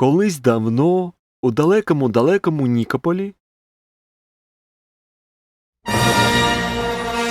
Колись давно, у далекому далекому Нікополі,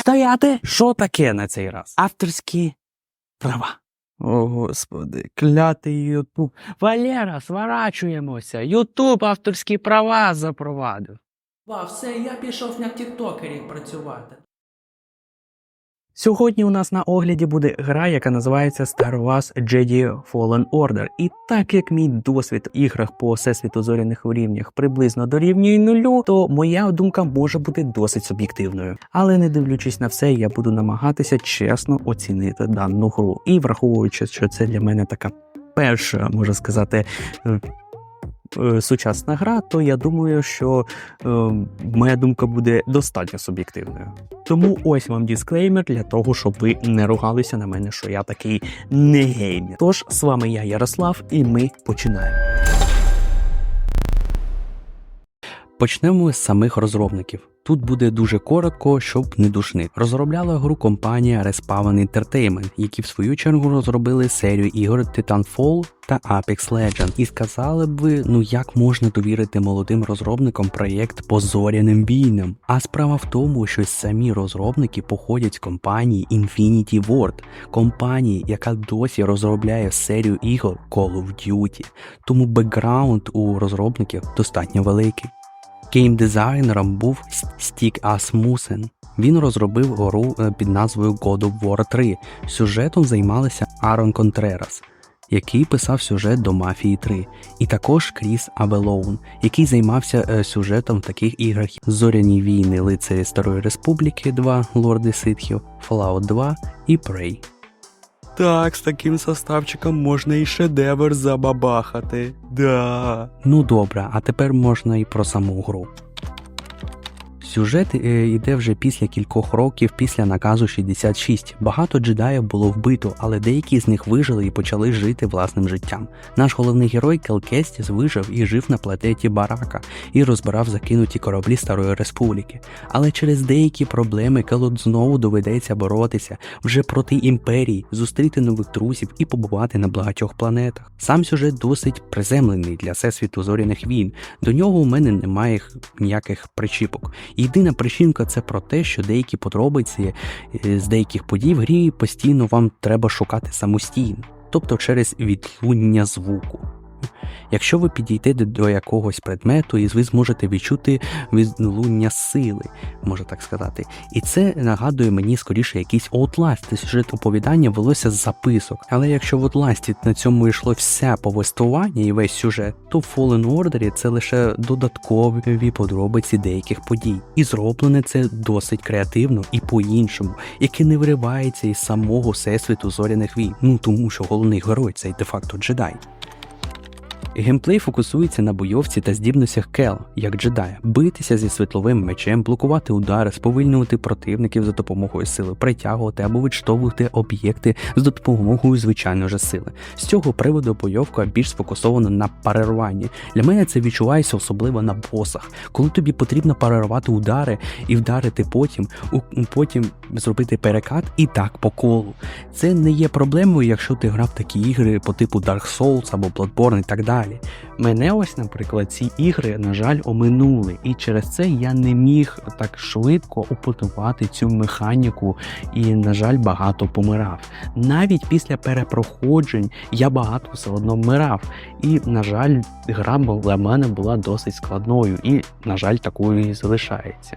Стояти! Що таке на цей раз? Авторські права. О, господи, клятий Ютуб. Валера, сворачуємося. Ютуб авторські права запровадив. Ва, все, я пішов на тіктокері працювати. Сьогодні у нас на огляді буде гра, яка називається Star Wars Jedi Fallen Order. І так як мій досвід в іграх по всесвіту зоряних рівнях приблизно дорівнює нулю, то моя думка може бути досить суб'єктивною. Але не дивлячись на все, я буду намагатися чесно оцінити дану гру. І враховуючи, що це для мене така перша, можна сказати. Е, Сучасна гра, то я думаю, що е, моя думка буде достатньо суб'єктивною. Тому ось вам дисклеймер для того, щоб ви не ругалися на мене, що я такий не геймер. Тож з вами я, Ярослав, і ми починаємо. Почнемо з самих розробників. Тут буде дуже коротко, щоб не душнити. Розробляла гру компанія Respawn Entertainment, які в свою чергу розробили серію ігор Titanfall та Apex Legends. І сказали б ви, ну як можна довірити молодим розробникам проєкт по зоряним війнам? А справа в тому, що самі розробники походять з компанії Infinity Ward, компанії, яка досі розробляє серію ігор Call of Duty. Тому бекграунд у розробників достатньо великий. Геймдизайнером був Стік Асмусен. Він розробив гру е, під назвою God of War 3. Сюжетом займалися Арон Контрерас, який писав сюжет до Мафії 3, і також Кріс Абелоун, який займався е, сюжетом в таких іграх Зоряні війни, Лицарі Старої Республіки 2, Лорди Ситхів, Fallout 2 і Prey. Так, з таким составчиком можна і шедевр забабахати. Да. Ну добре, а тепер можна і про саму гру. Сюжет е, йде вже після кількох років після наказу 66. Багато джедаїв було вбито, але деякі з них вижили і почали жити власним життям. Наш головний герой Кел вижив і жив на планеті Барака і розбирав закинуті кораблі Старої Республіки. Але через деякі проблеми Келу знову доведеться боротися вже проти імперії, зустріти нових друзів і побувати на багатьох планетах. Сам сюжет досить приземлений для всесвіту зоряних війн. До нього у мене немає ніяких причіпок. Єдина причинка це про те, що деякі подробиці е, з деяких подій в грі постійно вам треба шукати самостійно, тобто через відлуння звуку. Якщо ви підійдете до якогось предмету, і ви зможете відчути відлуння сили, можна так сказати. І це нагадує мені скоріше якийсь Outlast, сюжет оповідання велося з записок. Але якщо в Outlast на цьому йшло все повествування і весь сюжет, то в Fallen Order це лише додаткові подробиці деяких подій. І зроблене це досить креативно і по-іншому, яке не виривається із самого всесвіту зоряних війн. Ну тому що головний герой це де-факто джедай. Геймплей фокусується на бойовці та здібностях Кел, як джедая, битися зі світловим мечем, блокувати удари, сповільнювати противників за допомогою сили, притягувати або відштовхувати об'єкти з допомогою звичайної ж сили. З цього приводу бойовка більш сфокусована на парируванні. Для мене це відчувається особливо на босах, коли тобі потрібно парирувати удари і вдарити потім, потім зробити перекат і так по колу. Це не є проблемою, якщо ти грав такі ігри по типу Dark Souls або Bloodborne і так далі. Мене ось, наприклад, ці ігри, на жаль, оминули, і через це я не міг так швидко опанувати цю механіку і, на жаль, багато помирав. Навіть після перепроходжень я багато все одно вмирав. І, на жаль, гра для мене була досить складною, і, на жаль, такою і залишається.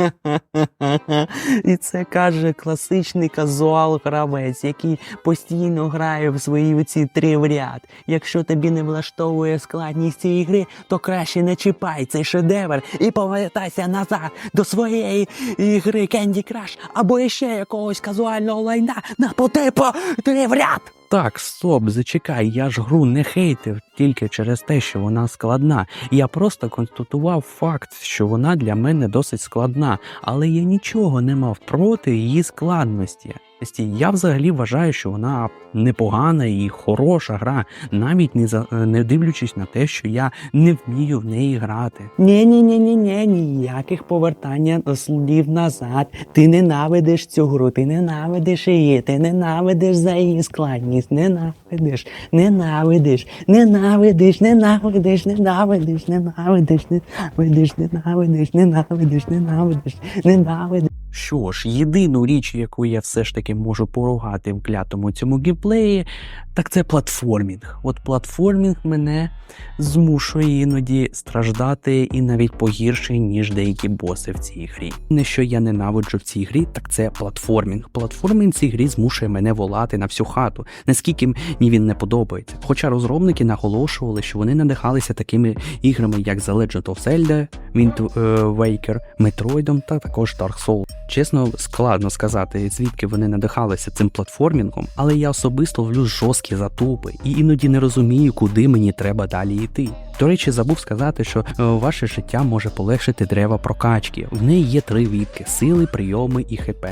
І це каже класичний казуал гравець, який постійно грає в свої оці три в ряд. Якщо тобі не влаштовує складність цієї гри, то краще не чіпай цей шедевр і повертайся назад до своєї гри Candy Crush або ще якогось казуального лайна на по типу три в ряд. Так, стоп, зачекай, я ж гру не хейтив тільки через те, що вона складна. Я просто констатував факт, що вона для мене досить складна, але я нічого не мав проти її складності. Я взагалі вважаю, що вона непогана і хороша гра, навіть не за не дивлячись на те, що я не вмію в неї грати. Ні, ні, ні, ні, ні, ніяких повертання слів назад. Ти ненавидиш цю гру, ти ненавидиш її, ти ненавидиш за її складність, ненавидиш, ненавидиш, ненавидиш, ненавидиш, ненавидиш, ненавидиш, ненавидиш, ненавидиш, ненавидиш, ненавидиш, ненавидиш. Що ж, єдину річ, яку я все ж таки можу поругати в клятому цьому геймплеї, так це платформінг. От платформінг мене змушує іноді страждати і навіть погірше, ніж деякі боси в цій грі. Не що я ненавиджу в цій грі, так це платформінг. Платформінг в цій грі змушує мене волати на всю хату, наскільки мені він не подобається. Хоча розробники наголошували, що вони надихалися такими іграми, як The Legend of Zelda, Wind е, Waker, Metroid та також Dark Souls. Чесно, складно сказати, звідки вони надихалися цим платформінгом, але я особисто ловлю жорсткі затупи і іноді не розумію, куди мені треба далі йти. До речі, забув сказати, що е, ваше життя може полегшити дерева прокачки. В неї є три відки: сили, прийоми і хп.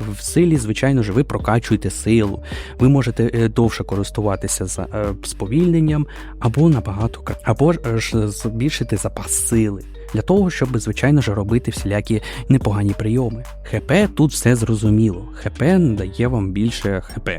В силі, звичайно ж, ви прокачуєте силу. Ви можете е, довше користуватися за сповільненням або набагато або ж збільшити запас сили. Для того, щоб, звичайно ж, робити всілякі непогані прийоми. ХП тут все зрозуміло. ХП дає вам більше ХП.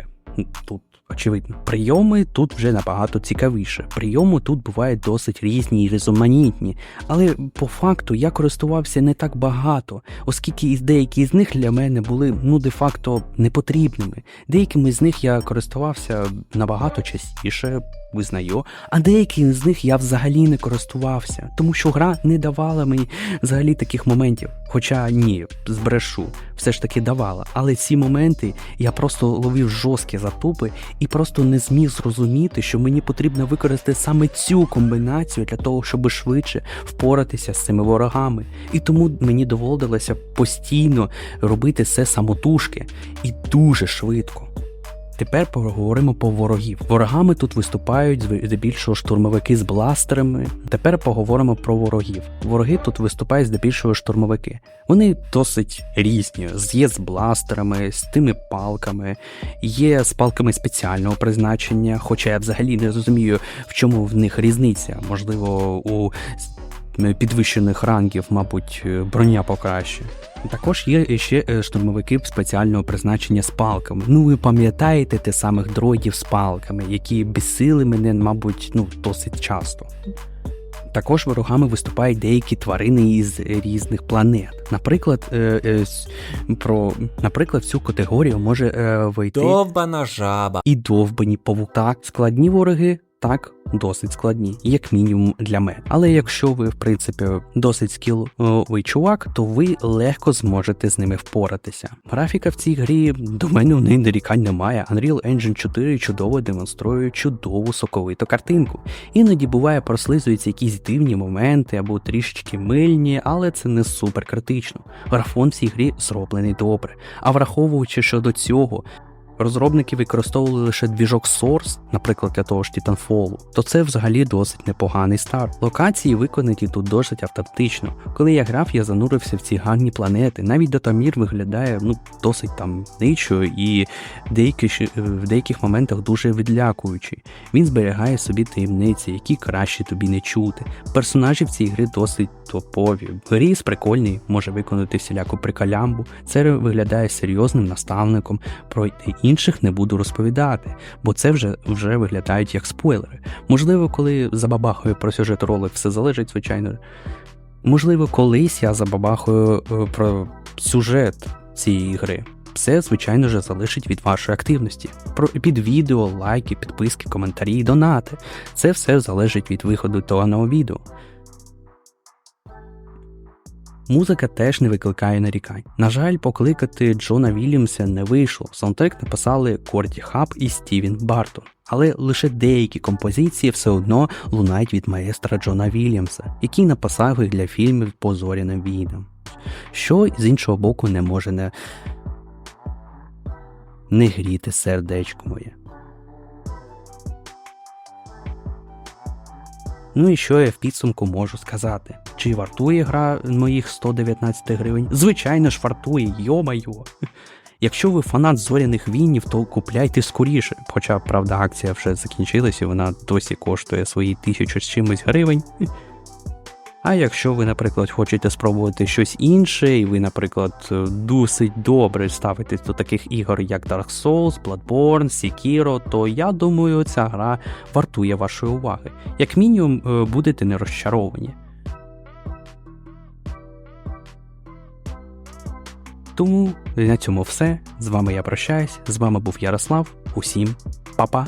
Тут очевидно. Прийоми тут вже набагато цікавіше. Прийоми тут бувають досить різні і різноманітні, але по факту я користувався не так багато, оскільки деякі з них для мене були ну де-факто непотрібними. Деякими з них я користувався набагато частіше, визнаю, а деякі з них я взагалі не користувався, тому що гра не давала мені взагалі таких моментів. Хоча ні, збрешу, все ж таки давала. Але ці моменти я просто ловив жорсткі затупи і просто не зміг зрозуміти, що мені потрібно використати саме цю комбінацію для того, щоб швидше впоратися з цими ворогами. І тому мені доводилося постійно робити все самотужки і дуже швидко. Тепер поговоримо по ворогів. Ворогами тут виступають здебільшого штурмовики з бластерами. Тепер поговоримо про ворогів. Вороги тут виступають здебільшого штурмовики. Вони досить різні. Є з бластерами, з тими палками, є з палками спеціального призначення, хоча я взагалі не розумію, в чому в них різниця. Можливо, у підвищених рангів, мабуть, броня покраще. Також є ще е, штурмовики спеціального призначення з палками. Ну ви пам'ятаєте тих самих дроїдів з палками, які бісили мене, мабуть, ну досить часто. Також ворогами виступають деякі тварини із різних планет. Наприклад, е, е, про, наприклад, в цю категорію може е, вийти Довбана жаба. і довбані павук. Так, складні вороги, так, досить складні, як мінімум для мене. Але якщо ви, в принципі, досить скіловий чувак, то ви легко зможете з ними впоратися. Графіка в цій грі до мене в неї нарікань немає. Unreal Engine 4 чудово демонструє чудову соковиту картинку. Іноді буває прослизуються якісь дивні моменти або трішечки мильні, але це не супер критично. Графон в цій грі зроблений добре. А враховуючи щодо цього, розробники використовували лише двіжок Source, наприклад, для того ж Titanfall, то це взагалі досить непоганий старт. Локації виконані тут досить автентично. Коли я грав, я занурився в ці гарні планети. Навіть Дотамір виглядає ну досить там ничо і деякі, в деяких моментах дуже відлякуючий. Він зберігає собі таємниці, які краще тобі не чути. Персонажі в цій грі досить топові. Гріс прикольний, може виконати всіляку прикалямбу. Це виглядає серйозним наставником. Про інших не буду розповідати, бо це вже, вже виглядають як спойлери. Можливо, коли забабахаю про сюжет ролик, все залежить, звичайно. Можливо, колись я забабахаю е, про сюжет цієї гри. Все, звичайно ж, залежить від вашої активності. Про під відео, лайки, підписки, коментарі, донати. Це все залежить від виходу даного відео. Музика теж не викликає нарікань. На жаль, покликати Джона Вільямса не вийшло. Саундтрек написали Корді Хаб і Стівен Бартон. Але лише деякі композиції все одно лунають від маестра Джона Вільямса, який написав їх для фільмів по зоряним війнам. Що з іншого боку не може не, не гріти сердечко моє. Ну і що я в підсумку можу сказати? Чи вартує гра моїх 119 гривень? Звичайно ж вартує, йо-майо. Якщо ви фанат зоряних війнів, то купляйте скоріше. Хоча, правда, акція вже закінчилась і вона досі коштує свої тисячу з чимось гривень. А якщо ви, наприклад, хочете спробувати щось інше, і ви, наприклад, досить добре ставитесь до таких ігор, як Dark Souls, Bloodborne, Sekiro, то я думаю, ця гра вартує вашої уваги. Як мінімум, е, будете не розчаровані. Тому на цьому все. З вами я прощаюсь. З вами був Ярослав. Усім па-па!